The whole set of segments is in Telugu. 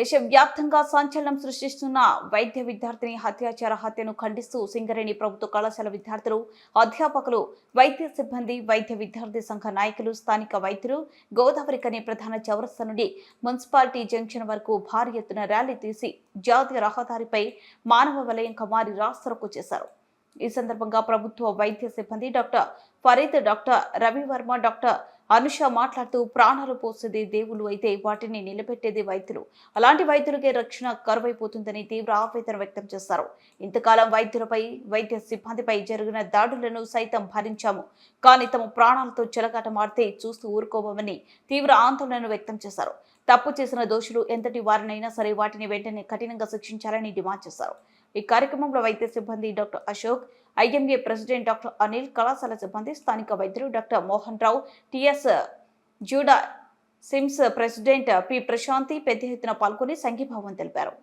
దేశవ్యాప్తంగా సంచలనం సృష్టిస్తున్న వైద్య విద్యార్థిని హత్యాచార హత్యను ఖండిస్తూ సింగరేణి ప్రభుత్వ కళాశాల విద్యార్థులు అధ్యాపకులు వైద్య సిబ్బంది వైద్య విద్యార్థి సంఘ నాయకులు స్థానిక వైద్యులు గోదావరి కనే ప్రధాన చౌరస్తా నుండి మున్సిపాలిటీ జంక్షన్ వరకు భారీ ఎత్తున ర్యాలీ తీసి జాతీయ రహదారిపై మానవ వలయం కమారి రాస్తరకు చేశారు. ఈ సందర్భంగా ప్రభుత్వ వైద్య సిబ్బంది doctor Farid doctor Ravivarma doctor Anusha మాట్లాడుతూ ప్రాణాలు పోసేది దేవుళ్ళు అయితే వాటిని నిలబెట్టేది వైద్యులు. అలాంటి వైద్యులకే రక్షణ కరువైపోతుందని తీవ్ర ఆవేదన వ్యక్తం చేశారు. ఇంతకాలం వైద్యులపై వైద్య సిబ్బందిపై జరిగిన దాడులను సైతం భరించాము. కానీ తమ ప్రాణాలతో చెలగాటమాడితే చూస్తూ ఊరుకోవమని తీవ్ర ఆందోళన వ్యక్తం చేశారు. తప్పు చేసిన దోషులు ఎంతటి వారినైనా సరే వాటిని వెంటనే కఠినంగా శిక్షించాలని డిమాండ్ చేశారు. ఈ కార్యక్రమంలో వైద్య సిబ్బంది doctor Ashok IMA president doctor Anil కళాశాల సిబ్బంది స్థానిక వైద్యులు doctor Mohan Rao TS JUDA SIMS president P Prashanti పెద్ద ఎత్తున పాల్గొని సంఘీభావం తెలిపారు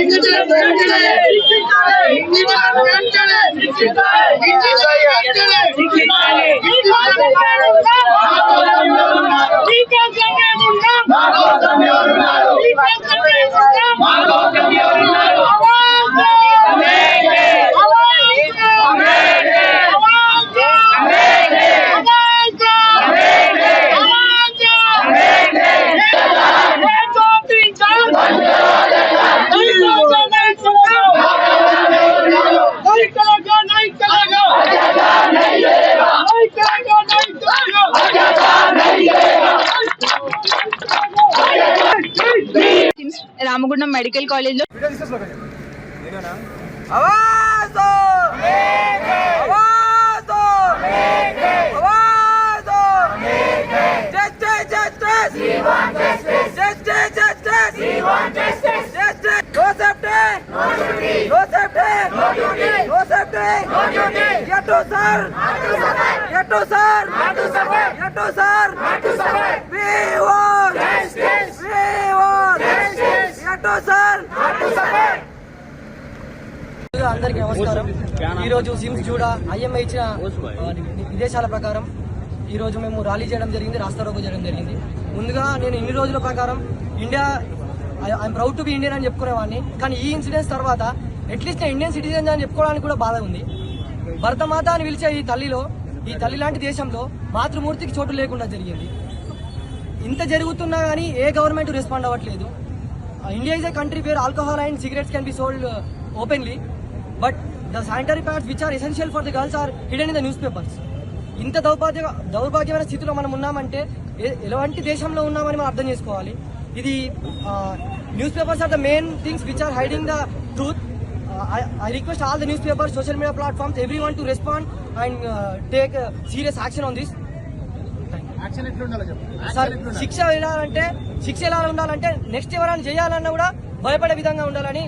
ইঞ্জিনিয়ার రామగుండం మెడికల్ కాలేజ్లో ఎటు సార్ ఎటు సార్ ఎటు సార్ ఎటు సార్ అందరికీ నమస్కారం. ఈరోజు సిమ్స్ చూడ ఐఎంఐ ఇచ్చిన విదేశాల ప్రకారం ఈరోజు మేము ర్యాలీ చేయడం జరిగింది రాస్తా రోకో చేయడం జరిగింది. ముందుగా నేను ఇన్ని రోజుల ప్రకారం India I'm proud to be Indian అని చెప్పుకునేవాడిని. కానీ ఈ ఇన్సిడెంట్స్ తర్వాత అట్లీస్ట్ నేను ఇండియన్ సిటిజన్ అని చెప్పుకోవడానికి కూడా బాధ ఉంది. భరతమాత అని పిలిచే ఈ తల్లిలో ఈ తల్లి లాంటి దేశంలో మాతృమూర్తికి చోటు లేకుండా జరిగింది. ఇంత జరుగుతున్నా కానీ ఏ గవర్నమెంట్ రెస్పాండ్ అవ్వట్లేదు. India is a country where alcohol and cigarettes can be sold openly but the sanitary pads which are essential for the girls are hidden in the news papers ఇంత దౌర్భాగ్య దౌర్భాగ్యమైన స్థితిలో మనం ఉన్నామంటే ఎలాంటి దేశంలో ఉన్నామని మనం అర్థం చేసుకోవాలి. ఇది news papers are the main things which are hiding the truth I request all the news papers social media platforms every one to respond and take serious action on this sir శిక్ష ఎలా అంటే శిక్ష ఎలా ఉండాలంటే నెక్స్ట్ ఎవరైనా చేయాలన్నా కూడా భయపడే విధంగా ఉండాలని